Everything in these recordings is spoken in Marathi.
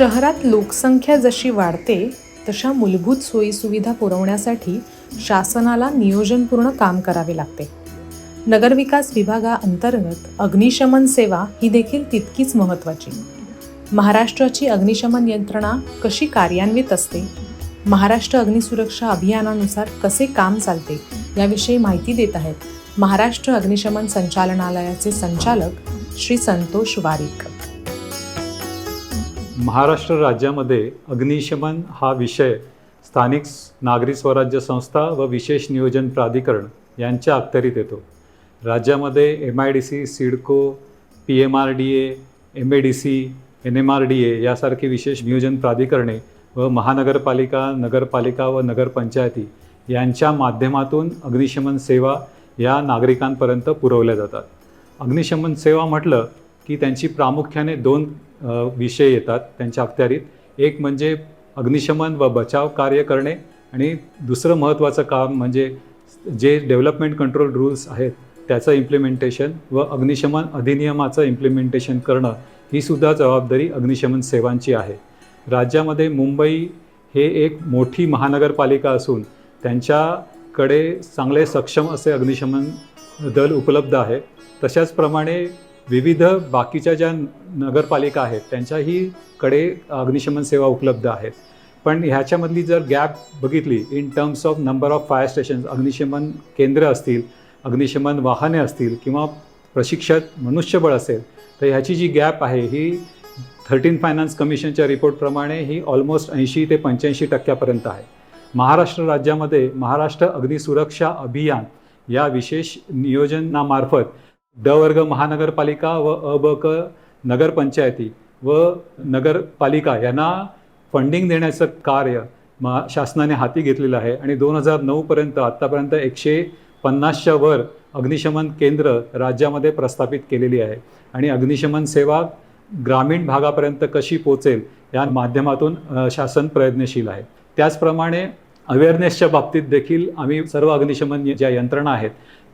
शहरात लोकसंख्या जशी वाढते तशा मूलभूत सोयीसुविधा पुरवण्यासाठी शासनाला नियोजनपूर्ण काम करावे लागते. नगरविकास विभागाअंतर्गत अग्निशमन सेवा ही देखील तितकीच महत्त्वाची. महाराष्ट्राची अग्निशमन यंत्रणा कशी कार्यान्वित असते? महाराष्ट्र अग्निसुरक्षा अभियानानुसार कसे काम चालते? याविषयी माहिती देत आहेत महाराष्ट्र अग्निशमन संचालनालयाचे संचालक श्री संतोष वारिक. महाराष्ट्र राज्यामध्ये अग्निशमन हा विषय स्थानिक नागरी स्वराज्य संस्था व विशेष नियोजन प्राधिकरण यांच्या अखत्यारीत येतो. राज्यामध्ये M I D C CIDCO P M R D A M A D C N M R D A यासारखी विशेष नियोजन प्राधिकरणे व महानगरपालिका नगरपालिका व नगरपंचायती यांच्या माध्यमातून अग्निशमन सेवा या नागरिकांपर्यंत पुरवल्या जातात. अग्निशमन सेवा म्हटलं की त्यांची प्रामुख्याने दोन विषय येतात त्यांच्या अखत्यारीत. एक म्हणजे अग्निशमन व बचाव कार्य करणे आणि दुसरं महत्त्वाचं काम म्हणजे जे डेव्हलपमेंट कंट्रोल रूल्स आहेत त्याचं इम्प्लिमेंटेशन व अग्निशमन अधिनियमाचं इम्प्लिमेंटेशन करणं ही सुद्धा जबाबदारी अग्निशमन सेवांची आहे. राज्यामध्ये मुंबई हे एक मोठी महानगरपालिका असून त्यांच्याकडे चांगले सक्षम असे अग्निशमन दल उपलब्ध आहे. तशाचप्रमाणे विविध बाकीच्या ज्या नगरपालिका आहेत त्यांच्याही कडे अग्निशमन सेवा उपलब्ध आहेत. पण ह्याच्यामधली जर गॅप बघितली in terms of number of fire stations अग्निशमन केंद्र असतील अग्निशमन वाहने असतील किंवा प्रशिक्षक मनुष्यबळ असेल तर ह्याची जी गॅप आहे ही थर्टीन फायनान्स कमिशनच्या रिपोर्टप्रमाणे ही ऑलमोस्ट ऐंशी ते पंच्याऐंशी टक्क्यापर्यंत आहे. महाराष्ट्र राज्यामध्ये महाराष्ट्र अग्निसुरक्षा अभियान या विशेष नियोजनामार्फत ड वर्ग महानगरपालिका व अ ब क नगरपंचायती व नगरपालिका यांना फंडिंग देण्याचं कार्य मा शासनाने हाती घेतलेलं आहे. आणि दोन हजार नऊपर्यंत आत्तापर्यंत एकशे पन्नासच्या वर अग्निशमन केंद्र राज्यामध्ये प्रस्थापित केलेली आहे. आणि अग्निशमन सेवा ग्रामीण भागापर्यंत कशी पोचेल या माध्यमातून शासन प्रयत्नशील आहे. त्याचप्रमाणे अवेअरनेसच्या बाबतीत देखील आम्ही सर्व अग्निशमन ज्या यंत्रणा आहेत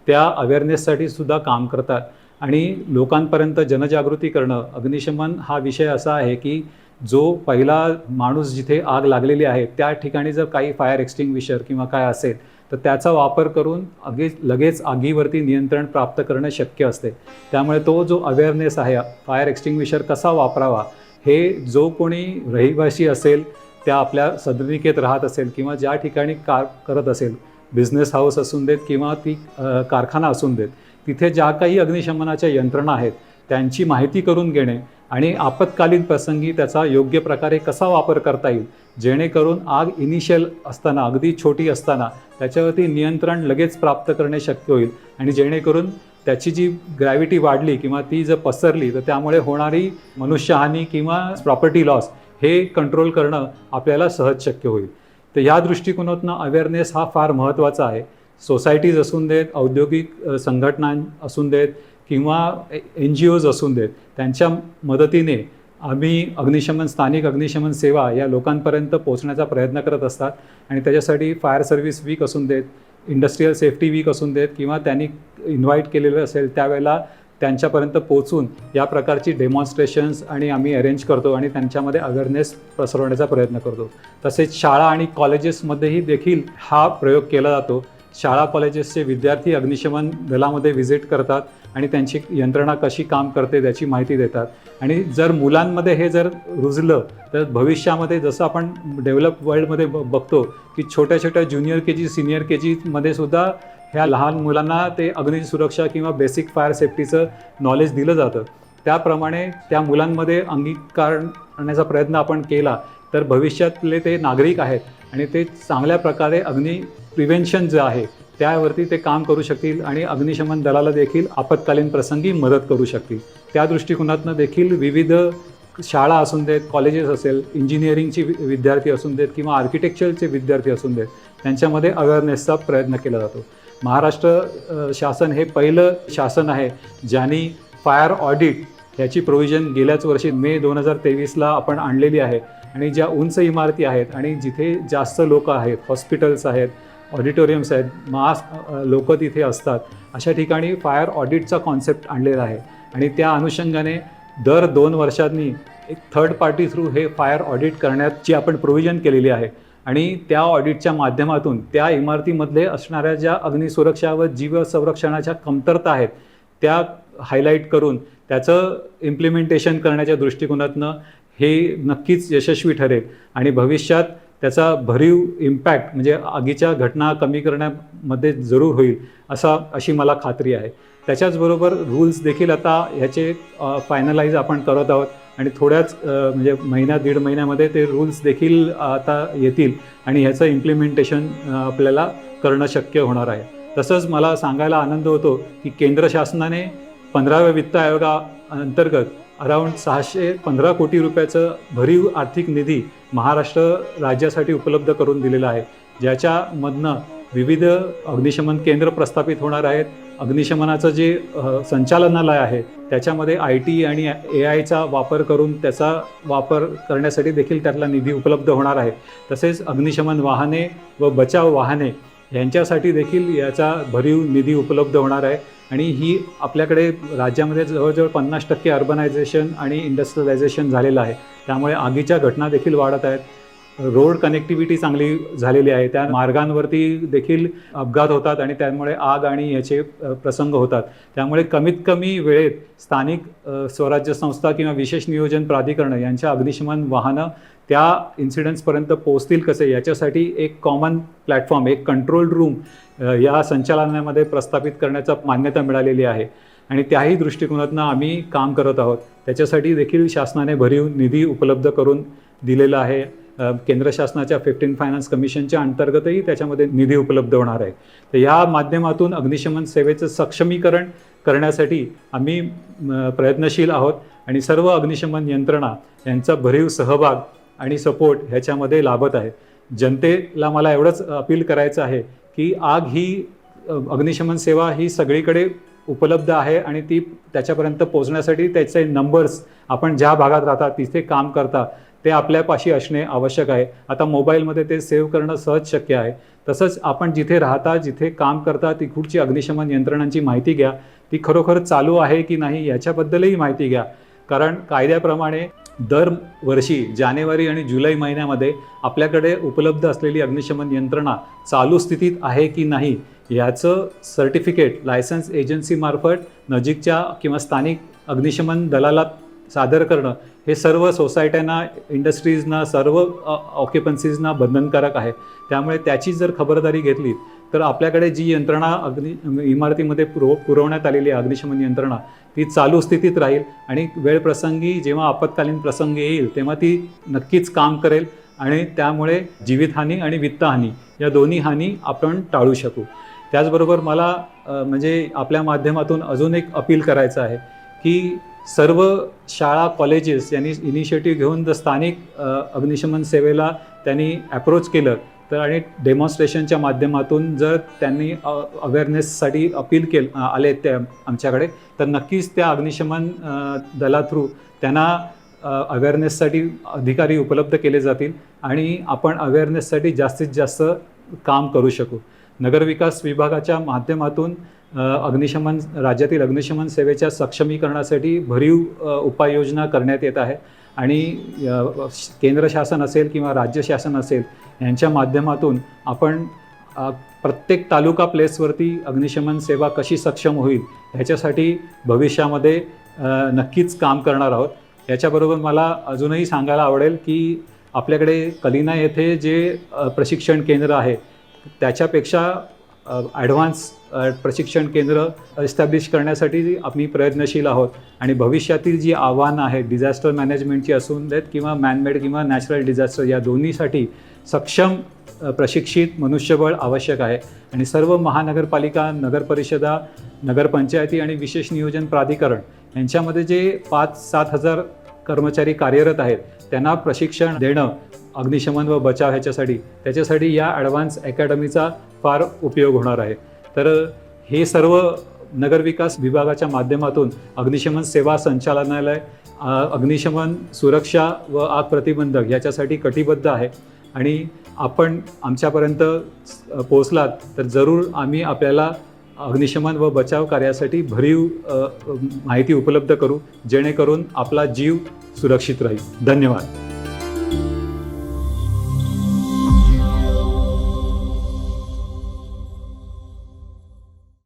त्या अवेअरनेससाठी सुद्धा काम करतात. आणि लोकांपर्यंत जनजागृती करणं अग्निशमन हा विषय असा आहे की जो पहिला माणूस जिथे आग लागलेली आहे त्या ठिकाणी जर काही फायर एक्स्टिंग्विशर किंवा काय असेल तर त्याचा वापर करून अगे लगेच आगीवरती नियंत्रण प्राप्त करणं शक्य असते. त्यामुळे तो जो अवेअरनेस आहे फायर एक्स्टिंग्विशर कसा वापरावा हे जो कोणी रहिवाशी असेल त्या आपल्या सदनिकेत राहत असेल किंवा ज्या ठिकाणी कार करत असेल बिझनेस हाऊस असून देत किंवा ती कारखाना असून देत तिथे ज्या काही अग्निशमनाच्या यंत्रणा आहेत त्यांची माहिती करून घेणे आणि आपत्कालीन प्रसंगी त्याचा योग्य प्रकारे कसा वापर करता येईल जेणेकरून आग इनिशियल असताना अगदी छोटी असताना त्याच्यावरती नियंत्रण लगेच प्राप्त करणे शक्य होईल आणि जेणेकरून त्याची जी ग्रॅव्हिटी वाढली किंवा ती जर पसरली तर त्यामुळे होणारी मनुष्यहानी किंवा प्रॉपर्टी लॉस हे कंट्रोल करणं आपल्याला सहज शक्य होईल. तर ह्या दृष्टिकोनातून अवेअरनेस हा फार महत्त्वाचा आहे. सोसायटीज असून देत औद्योगिक संघटना असून देत किंवा एन जी ओज असून देत त्यांच्या मदतीने आम्ही अग्निशमन स्थानिक अग्निशमन सेवा या लोकांपर्यंत पोहोचण्याचा प्रयत्न करत असतात. आणि त्याच्यासाठी फायर सर्व्हिस वीक असून देत इंडस्ट्रीयल सेफ्टी वीक असून देत किंवा त्यांनी इन्व्हाइट केलेलं असेल त्यावेळेला त्यांच्यापर्यंत पोचून या प्रकारची डेमॉन्स्ट्रेशन्स आणि आम्ही अरेंज करतो आणि त्यांच्यामध्ये अवेअरनेस पसरवण्याचा प्रयत्न करतो. तसेच शाळा आणि कॉलेजेसमध्येही देखील हा प्रयोग केला जातो. शाळा कॉलेजेसचे विद्यार्थी अग्निशमन दलामध्ये व्हिजिट करतात आणि त्यांची यंत्रणा कशी काम करते त्याची माहिती देतात. आणि जर मुलांमध्ये हे जर रुजलं तर भविष्यामध्ये जसं आपण डेव्हलप वर्ल्डमध्ये ब बघतो की छोट्या छोट्या junior K G senior K जीमध्ये सुद्धा ह्या लहान मुलांना ते अग्निसुरक्षा किंवा बेसिक फायर सेफ्टीचं नॉलेज दिलं जातं. त्याप्रमाणे त्या मुलांमध्ये अंगीकारण्याचा प्रयत्न आपण केला तर भविष्यातले ते नागरिक आहेत आणि ते चांगल्या प्रकारे अग्नि प्रिव्हेन्शन जे आहे त्यावरती ते काम करू शकतील आणि अग्निशमन दलाला देखील आपत्कालीन प्रसंगी मदत करू शकतील. त्या दृष्टिकोनातनं देखील विविध शाळा असून देत कॉलेजेस असेल इंजिनिअरिंगची वि- विद्यार्थी असून देत किंवा आर्किटेक्चरचे विद्यार्थी असून देत त्यांच्यामध्ये अवेअरनेसचा प्रयत्न केला जातो. महाराष्ट्र शासन हे पहिलं शासन आहे ज्यांनी फायर ऑडिट ह्याची प्रोव्हिजन गेल्याच वर्षी मे दोन हजार तेवीसला आपण आणलेली आहे. आणि ज्या उंच इमारती आहेत आणि जिथे जास्त लोक आहेत हॉस्पिटल्स आहेत ऑडिटोरियम्स आहेत मास लोक तिथे असतात अशा ठिकाणी फायर ऑडिटचा कॉन्सेप्ट आणलेला आहे. आणि त्या अनुषंगाने दर दोन वर्षांनी एक थर्ड पार्टी थ्रू हे फायर ऑडिट करण्याची आपण प्रोव्हिजन केलेली आहे. आणि त्या ऑडिटच्या माध्यमातून त्या इमारतीमध्ये असणाऱ्या ज्या अग्निसुरक्षा व जीव संरक्षणाच्या कमतरता आहेत त्या हायलाईट करून त्याचं इम्प्लिमेंटेशन करण्याच्या दृष्टिकोनातनं हे नक्कीच यशस्वी ठरेल. आणि भविष्यात त्याचा भरीव इम्पॅक्ट म्हणजे आगीच्या घटना कमी करण्यामध्ये जरूर होईल असा अशी मला खात्री आहे. त्याच्याचबरोबर रूल्स देखील आता ह्याचे फायनलाइज आपण करत आहोत. आणि थोड्याच म्हणजे महिन्या दीड महिन्यामध्ये ते रूल्स देखील आता येतील आणि ह्याचं इम्प्लिमेंटेशन आपल्याला करणं शक्य होणार आहे. तसंच मला सांगायला आनंद होतो की केंद्र शासनाने पंधराव्या वित्त आयोगा अंतर्गत अराऊंड सहाशे पंधरा कोटी रुपयाचं भरीव आर्थिक निधी महाराष्ट्र राज्यासाठी उपलब्ध करून दिलेला आहे. ज्याच्यामधनं विविध अग्निशमन केंद्र प्रस्थापित होणार आहेत. अग्निशमनाचं जे संचालनालय आहे त्याच्यामध्ये आय टी आणि ए आयचा वापर करून त्याचा वापर करण्यासाठी देखील त्यातला निधी उपलब्ध होणार आहे. तसेच अग्निशमन वाहने व बचाव वाहने यांच्यासाठी देखील याचा भरीव निधी उपलब्ध होणार आहे. आणि ही आपल्याकडे राज्यामध्ये जवळजवळ पन्नास टक्के अर्बनायझेशन आणि इंडस्ट्रियलायझेशन झालेलं आहे. त्यामुळे आगीच्या घटना देखील वाढत आहेत. रोड कनेक्टिव्हिटी चांगली झालेली आहे. त्या मार्गांवरती देखील अपघात होतात आणि त्यामुळे आग आणि याचे प्रसंग होतात. त्यामुळे कमीत कमी वेळेत स्थानिक स्वराज्य संस्था किंवा विशेष नियोजन प्राधिकरणं यांच्या अग्निशमन वाहनं त्या इन्सिडेंट्सपर्यंत पोहोचतील कसे? याच्यासाठी एक कॉमन प्लॅटफॉर्म एक कंट्रोल रूम या संचालनामध्ये प्रस्थापित करण्याचा मान्यता मिळालेली आहे. आणि त्याही दृष्टिकोनातनं आम्ही काम करत आहोत. त्याच्यासाठी देखील शासनाने भरीव निधी उपलब्ध करून दिलेला आहे. केंद्र शासनाच्या फिफ्टीन फायनान्स कमिशनच्या अंतर्गतही त्याच्यामध्ये निधी उपलब्ध होणार आहे. तर या माध्यमातून अग्निशमन सेवेचं सक्षमीकरण करण्यासाठी आम्ही प्रयत्नशील आहोत आणि सर्व अग्निशमन यंत्रणा यांचा भरीव सहभाग आणि सपोर्ट ह्याच्यामध्ये लाभत आहे. जनतेला मला एवढंच अपील करायचं आहे की आग ही अग्निशमन सेवा ही सगळीकडे उपलब्ध आहे आणि ती त्याच्यापर्यंत पोहोचण्यासाठी त्याचे नंबर्स आपण ज्या भागात राहता तिथे काम करता ते आपल्यापाशी असणे आवश्यक आहे. आता मोबाईलमध्ये ते सेव्ह करणं सहज शक्य आहे. तसंच आपण जिथे राहता जिथे काम करता तिकडची अग्निशमन यंत्रणांची माहिती घ्या. ती खरोखर चालू आहे की नाही याच्याबद्दलही माहिती घ्या. कारण कायद्याप्रमाणे दरवर्षी जानेवारी आणि जुलै महिन्यामध्ये आपल्याकडे उपलब्ध असलेली अग्निशमन यंत्रणा चालू स्थितीत आहे की नाही याचं सर्टिफिकेट लायसन्स एजन्सीमार्फत नजीकच्या किंवा स्थानिक अग्निशमन दलाला सादर करणं हे सर्व सोसायट्यांना इंडस्ट्रीजना सर्व ऑक्युपन्सीजना बंधनकारक आहे. त्यामुळे त्याची जर खबरदारी घेतली तर आपल्याकडे जी यंत्रणा अग्नि इमारतीमध्ये पुरव पुरवण्यात आलेली आहे अग्निशमन यंत्रणा ती चालू स्थितीत राहील आणि वेळप्रसंगी जेव्हा आपत्कालीन प्रसंग येईल तेव्हा ती नक्कीच काम करेल आणि त्यामुळे जीवितहानी आणि वित्तहानी या दोन्ही हानी आपण टाळू शकू. त्याचबरोबर मला म्हणजे आपल्या माध्यमातून अजून एक अपील करायचं आहे की सर्व शाळा कॉलेजेस यांनी इनिशिएटिव्ह घेऊन जर स्थानिक अग्निशमन सेवेला त्यांनी अप्रोच केलं तर आणि डेमॉन्स्ट्रेशनच्या माध्यमातून जर त्यांनी अवेअरनेससाठी अपील केल आले त्या आमच्याकडे तर नक्कीच त्या अग्निशमन दला थ्रू त्यांना अवेअरनेससाठी अधिकारी उपलब्ध केले जातील आणि आपण अवेअरनेससाठी जास्तीत जास्त काम करू शकू. नगरविकास विभागाच्या माध्यमातून अग्निशमन राज्यातील अग्निशमन सेवेच्या सक्षमीकरणासाठी भरीव उपाययोजना करण्यात येत आहे. आणि केंद्र शासन असेल किंवा राज्य शासन असेल यांच्या माध्यमातून आपण प्रत्येक तालुका प्लेसवरती अग्निशमन सेवा कशी सक्षम होईल ह्याच्यासाठी भविष्यामध्ये नक्कीच काम करणार आहोत. याच्याबरोबर मला अजूनही सांगायला आवडेल की आपल्याकडे कलिना येथे जे प्रशिक्षण केंद्र आहे त्याच्यापेक्षा ॲडव्हान्स प्रशिक्षण केंद्र एस्टॅब्लिश करण्यासाठी आम्ही प्रयत्नशील आहोत. आणि भविष्यातील जी आव्हानं आहेत डिझास्टर मॅनेजमेंटची असून देत किंवा मॅनमेड किंवा नॅचरल डिझास्टर या दोन्हीसाठी सक्षम प्रशिक्षित मनुष्यबळ आवश्यक आहे. आणि सर्व महानगरपालिका नगरपरिषदा नगरपंचायती आणि विशेष नियोजन प्राधिकरण यांच्यामध्ये जे पाच सात हजार कर्मचारी कार्यरत आहेत त्यांना प्रशिक्षण देणं अग्निशमन व बचाव ह्याच्यासाठी. त्याच्यासाठी या ॲडव्हान्स अकॅडमीचा फार उपयोग होणार आहे. तर हे सर्व नगरविकास विभागाच्या माध्यमातून अग्निशमन सेवा संचालनालय अग्निशमन सुरक्षा व आग प्रतिबंधक याच्यासाठी कटिबद्ध आहे. आणि आपण आमच्यापर्यंत पोचलात तर जरूर आम्ही आपल्याला अग्निशमन व बचाव कार्यासाठी भरीव माहिती उपलब्ध करू जेणेकरून आपला जीव सुरक्षित राहील. धन्यवाद.